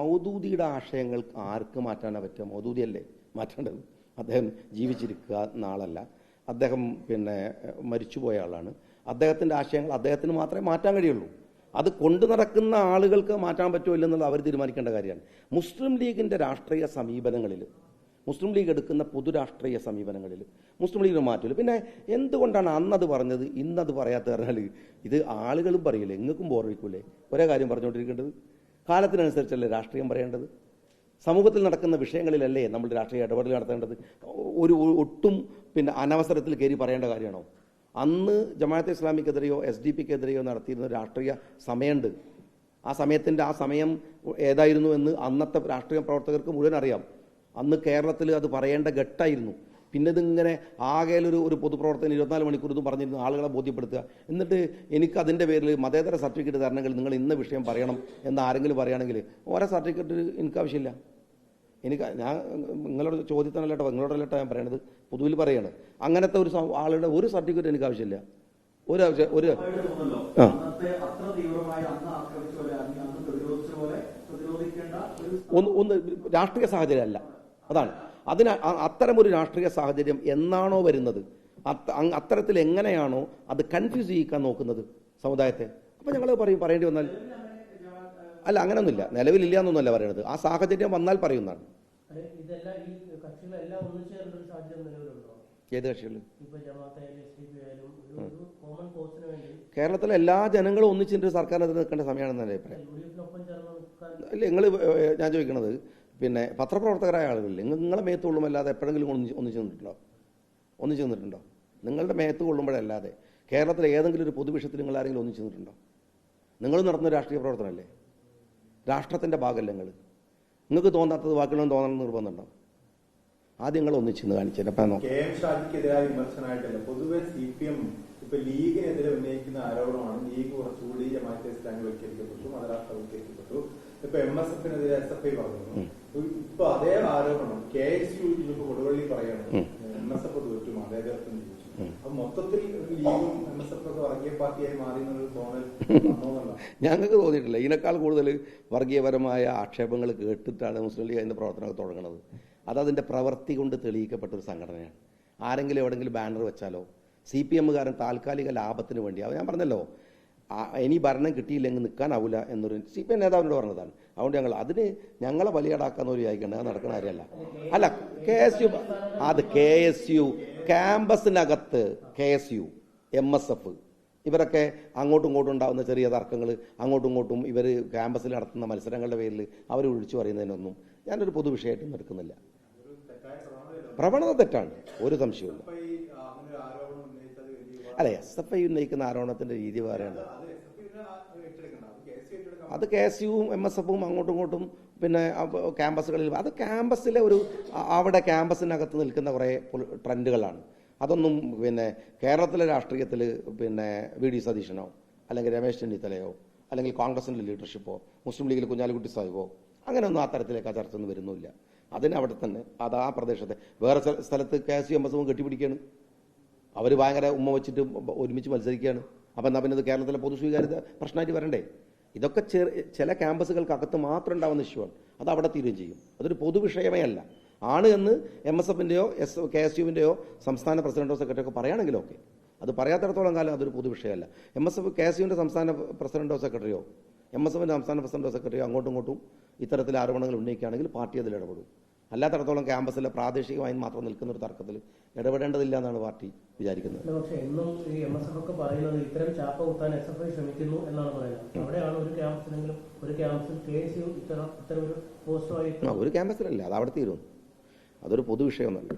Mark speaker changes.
Speaker 1: മൗദൂദിയുടെ ആശയങ്ങൾ ആർക്ക് മാറ്റാനാണ് പറ്റുക? മൗദൂദിയല്ലേ മാറ്റേണ്ടത്? അദ്ദേഹം ജീവിച്ചിരിക്കുക നാളല്ല. അദ്ദേഹം പിന്നെ മരിച്ചുപോയ ആളാണ്. അദ്ദേഹത്തിന്റെ ആശയങ്ങൾ അദ്ദേഹത്തിന് മാത്രമേ മാറ്റാൻ കഴിയുള്ളൂ. അത് കൊണ്ടു നടക്കുന്ന ആളുകൾക്ക് മാറ്റാൻ പറ്റുമോ ഇല്ലെന്നുള്ളത് അവർ തീരുമാനിക്കേണ്ട കാര്യമാണ്. മുസ്ലിം ലീഗിന്റെ രാഷ്ട്രീയ സമീപനങ്ങളിൽ മുസ്ലിം ലീഗ് എടുക്കുന്ന പൊതു രാഷ്ട്രീയ സമീപനങ്ങളിൽ മുസ്ലിം ലീഗിന് മാറ്റില്ല പിന്നെ എന്തുകൊണ്ടാണ് അന്നത് പറഞ്ഞത് ഇന്നത് പറയാത്ത പറഞ്ഞാൽ ഇത് ആളുകളും പറയില്ല? എങ്ങക്കും ബോറടിക്കൂലേ ഒരേ കാര്യം പറഞ്ഞുകൊണ്ടിരിക്കേണ്ടത്. കാലത്തിനനുസരിച്ചല്ലേ രാഷ്ട്രീയം പറയേണ്ടത്? സമൂഹത്തിൽ നടക്കുന്ന വിഷയങ്ങളിലല്ലേ നമ്മൾ രാഷ്ട്രീയ ഇടപെടൽ നടത്തേണ്ടത്? ഒരു ഒട്ടും പിന്നെ അനവസരത്തിൽ കയറി പറയേണ്ട കാര്യമാണോ? അന്ന് ജമാഅത്തെ ഇസ്ലാമിക്കെതിരെയോ എസ് ഡി പിക്കെതിരെയോ നടത്തിയിരുന്ന രാഷ്ട്രീയ സമയമുണ്ട്. ആ സമയത്തിന്റെ ആ സമയം ഏതായിരുന്നു എന്ന് അന്നത്തെ രാഷ്ട്രീയ പ്രവർത്തകർക്ക് മുഴുവൻ അറിയാം. അന്ന് കേരളത്തിൽ അത് പറയേണ്ട ഘട്ടായിരുന്നു പിന്നെ ഇതിങ്ങനെ ആകെയിലൊരു ഒരു പൊതുപ്രവർത്തനം ഇരുപത്തിനാല് മണിക്കൂർ എന്ന് പറഞ്ഞിരുന്നു ആളുകളെ ബോധ്യപ്പെടുത്തുക. എന്നിട്ട് എനിക്ക് അതിന്റെ പേരിൽ മതേതര സർട്ടിഫിക്കറ്റ് തരണമെങ്കിൽ നിങ്ങൾ ഇന്ന വിഷയം പറയണം എന്ന് ആരെങ്കിലും പറയുകയാണെങ്കിൽ ഓരോ സർട്ടിഫിക്കറ്റ് എനിക്ക് ആവശ്യമില്ല. എനിക്ക് ഞാൻ നിങ്ങളോട് ചോദ്യത്തിനല്ല കേട്ടോ നിങ്ങളോടല്ല കേട്ടോ ഞാൻ പറയണത്. പൊതുവിൽ പറയാണ്. അങ്ങനത്തെ ഒരു ആളുടെ ഒരു സർട്ടിഫിക്കറ്റ് എനിക്ക് ആവശ്യമില്ല. ഒരു ആവശ്യം ഒരു ഒന്ന് ഒന്ന് രാഷ്ട്രീയ സാഹചര്യം അല്ല അതാണ്. അതിന് അത്തരമൊരു രാഷ്ട്രീയ സാഹചര്യം എന്നാണോ വരുന്നത്? അത്ത- അത്തരത്തിൽ എങ്ങനെയാണോ അത് കൺഫ്യൂസ് ചെയ്യിക്കാൻ നോക്കുന്നത് സമുദായത്തെ? അപ്പം ഞങ്ങൾ പറയും പറയേണ്ടി വന്നാൽ അല്ല അങ്ങനെയൊന്നുമില്ല നിലവിലില്ല എന്നൊന്നുമല്ല പറയണത്. ആ സാഹചര്യം വന്നാൽ പറയുന്നതാണ്. ഏത് കക്ഷികൾ കേരളത്തിലെ എല്ലാ ജനങ്ങളും ഒന്നിച്ചിട്ട് സർക്കാരിനെതിരെ നിൽക്കേണ്ട സമയമാണെന്നാണ് അഭിപ്രായം? അല്ല നിങ്ങൾ ഞാൻ ചോദിക്കണത് പിന്നെ പത്രപ്രവർത്തകരായ ആളുകളിൽ നിങ്ങളെ മേത്ത് കൊള്ളുമല്ലാതെ എപ്പോഴെങ്കിലും ഒന്നിച്ച് ഒന്നിച്ച് നിന്നിട്ടുണ്ടോ ഒന്നിച്ച് നിന്നിട്ടുണ്ടോ നിങ്ങളുടെ മേത്ത് കൊള്ളുമ്പോഴല്ലാതെ കേരളത്തിലെ ഏതെങ്കിലും ഒരു പൊതുവിഷയത്തിൽ നിങ്ങൾ ആരെങ്കിലും ഒന്നിച്ച് നിന്നിട്ടുണ്ടോ നിങ്ങൾ നടത്തുന്ന രാഷ്ട്രീയ പ്രവർത്തനമല്ലേ? രാഷ്ട്രത്തിന്റെ ഭാഗമല്ല നിങ്ങൾ നിങ്ങൾക്ക് തോന്നാത്തത് ബാക്കിയുള്ള തോന്നണം നിർബന്ധമുണ്ടോ? ആദ്യം നിങ്ങൾ ഒന്നിച്ച് കാണിച്ചു അപ്പം നോക്കാം.
Speaker 2: ഷാജിക്കെതിരായ വിമർശനമായിട്ടല്ല. പൊതുവെ സി പി എം ഇപ്പൊ ലീഗിനെതിരെ ഉന്നയിക്കുന്ന ആരോപണമാണ് ലീഗ് കുറച്ചുകൂടി ജമാഅത്തെ ഇസ്ലാമിവൽക്കരിക്കപ്പെട്ടു മതരാഷ്ട്രവൽക്കരിക്കപ്പെട്ടു ഇപ്പൊ എം എസ് എഫിനെതിരെ എസ് എഫ് ഐ പറഞ്ഞു ഇപ്പൊ അതേ ആരോപണം കെ എസ് യു ഇപ്പൊ കൊടുവള്ളി പറയാണ്.
Speaker 1: ഉം.
Speaker 2: എം എസ് എഫ് തോറ്റു മതേതരത്വം ജയിച്ചു. അപ്പൊ മൊത്തത്തിൽ ലീഗും എം എസ് എഫ് ഒക്കെ വർഗീയ പാർട്ടിയായി മാറി
Speaker 1: ഞങ്ങൾക്ക് തോന്നിയിട്ടില്ല. ഇതിനേക്കാൾ കൂടുതൽ വർഗീയപരമായ ആക്ഷേപങ്ങൾ കേട്ടിട്ടാണ് മുസ്ലിം ലീഗ് അതിന്റെ പ്രവർത്തനമൊക്കെ തുടങ്ങുന്നത്. അത് അതിന്റെ പ്രവൃത്തി കൊണ്ട് തെളിയിക്കപ്പെട്ട ഒരു സംഘടനയാണ്. ആരെങ്കിലും എവിടെങ്കിലും ബാനർ വെച്ചാലോ സി പി എമ്മുകാരൻ താൽക്കാലിക ലാഭത്തിന് വേണ്ടി അത് ഞാൻ പറഞ്ഞല്ലോ ഇനി ഭരണം കിട്ടിയില്ലെങ്കിൽ നിൽക്കാനാവില്ല എന്നൊരു സി പി എം നേതാവിനോട് പറഞ്ഞതാണ്. അതുകൊണ്ട് ഞങ്ങൾ അതിന് ഞങ്ങളെ ബലിയാടാക്കാന്ന് ഒരു ചോദിക്കേണ്ട അത് നടക്കുന്ന കാര്യമല്ല. അല്ല കെ എസ് യു അത് K S U ക്യാമ്പസിനകത്ത് K S U M S F ഇവരൊക്കെ അങ്ങോട്ടും ഇങ്ങോട്ടും ഉണ്ടാകുന്ന ചെറിയ തർക്കങ്ങൾ അങ്ങോട്ടും ഇങ്ങോട്ടും ഇവർ ക്യാമ്പസിൽ നടത്തുന്ന മത്സരങ്ങളുടെ പേരിൽ അവർ വിളിച്ചു പറയുന്നതിനൊന്നും ഞാനൊരു പൊതുവിഷയമായിട്ടൊന്നും എടുക്കുന്നില്ല.
Speaker 2: ഒരു തെറ്റായ പ്രവണതയല്ല
Speaker 1: പ്രവണത തെറ്റാണ് ഒരു
Speaker 2: വലിയ
Speaker 1: അല്ല എസ് എഫ് ഐ ഉന്നയിക്കുന്ന ആരോപണത്തിന്റെ രീതി വേറെയാണ്
Speaker 2: അത് എസ് എഫ് ഐ ഏറ്റെടുക്കണം അത് കെ എസ് യു ഏറ്റെടുക്കണം
Speaker 1: അത് കെ എസ് യുവും എം എസ് എഫും അങ്ങോട്ടും ഇങ്ങോട്ടും പിന്നെ ക്യാമ്പസുകളിൽ അത് ക്യാമ്പസിലെ ഒരു അവിടെ ക്യാമ്പസിനകത്ത് നിൽക്കുന്ന കുറേ ട്രെൻഡുകളാണ്. അതൊന്നും പിന്നെ കേരളത്തിലെ രാഷ്ട്രീയത്തിൽ പിന്നെ വി ഡി സതീശനോ അല്ലെങ്കിൽ രമേശ് ചെന്നിത്തലയോ അല്ലെങ്കിൽ കോൺഗ്രസിന്റെ ലീഡർഷിപ്പോ മുസ്ലിം ലീഗിൽ കുഞ്ഞാലിക്കുട്ടി സാഹിബോ അങ്ങനെയൊന്നും ആ തരത്തിലേക്ക് ആ ചർച്ച ഒന്നും വരുന്നില്ല അതിന് അവിടെ തന്നെ അത് ആ പ്രദേശത്തെ വേറെ സ്ഥ- സ്ഥലത്ത് K S U M S എഫും കെട്ടിപ്പിടിക്കുകയാണ്. അവർ ഭയങ്കര ഉമ്മ വെച്ചിട്ട് ഒരുമിച്ച് മത്സരിക്കുകയാണ്. അപ്പം എന്നാൽ പിന്നെ ഇത് കേരളത്തിലെ പൊതു സ്വീകാര്യത പ്രശ്നമായിട്ട് വരണ്ടേ? ഇതൊക്കെ ചില ക്യാമ്പസുകൾക്കകത്ത് മാത്രം ഉണ്ടാവുന്ന ആണ്. അത് അവിടെ തീരുകയും ചെയ്യും. അതൊരു പൊതുവിഷയമേ അല്ല. ആണ് എന്ന് എം എസ് എഫിന്റെയോ എസ് കെ എസ് യുവിന്റെയോ സംസ്ഥാന പ്രസിഡന്റോ സെക്രട്ടറിയോ ഒക്കെ പറയുകയാണെങ്കിലും ഒക്കെ അത് പറയാത്തിടത്തോളം കാലം അതൊരു പൊതുവിഷയമല്ല. M S F K S യുവിന്റെ സംസ്ഥാന പ്രസിഡന്റോ സെക്രട്ടറിയോ എം എസ് എഫിന്റെ സംസ്ഥാന പ്രസിഡന്റോ സെക്രട്ടറിയോ അങ്ങോട്ടും ഇങ്ങോട്ടും ഇത്തരത്തിൽ ആരോപണങ്ങൾ ഉന്നയിക്കുകയാണെങ്കിൽ പാർട്ടി അതിൽ ഇടപെടും. അല്ലാത്തടത്തോളം ക്യാമ്പസിലെ പ്രാദേശികമായി മാത്രം നിൽക്കുന്ന ഒരു തർക്കത്തിൽ ഇടപെടേണ്ടതില്ല എന്നാണ് പാർട്ടി വിചാരിക്കുന്നത്.
Speaker 3: എന്നും ഈ എം എസ് എഫ് ഒക്കെ പറയുന്നത് ഇത്തരം ചാപ്പ കുത്താൻ എസ് എഫ് ഐ ശ്രമിക്കുന്നു എന്നാണ് പറയുന്നത്. അവിടെയാണ് ഒരു ക്യാമ്പസിലെങ്കിലും ഒരു ക്യാമ്പസിൽ കെ എസ് യു ഇത്തരം ഇത്തരം ഒരു പോസ്റ്റുമായി
Speaker 1: ഒരു ക്യാമ്പസിലല്ല അത് അവിടെ തീരുന്നു. അതൊരു പൊതുവിഷയമൊന്നുമല്ല